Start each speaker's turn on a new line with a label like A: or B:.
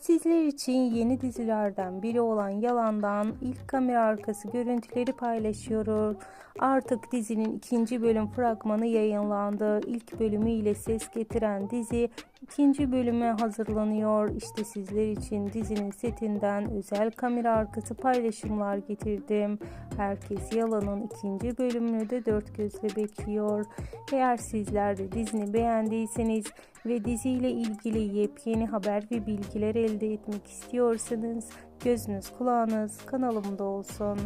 A: Sizler için yeni dizilerden biri olan Yalan'dan ilk kamera arkası görüntüleri paylaşıyoruz. Artık dizinin ikinci bölüm fragmanı yayınlandı. İlk bölümüyle ses getiren dizi ikinci bölüme hazırlanıyor. İşte sizler için dizinin setinden özel kamera arkası paylaşımlar getirdim. Herkes Yalan'ın ikinci bölümünü de dört gözle bekliyor. Eğer sizler de dizini beğendiyseniz ve diziyle ilgili yepyeni haber ve bilgiler elde etmek istiyorsanız gözünüz kulağınız kanalımda olsun.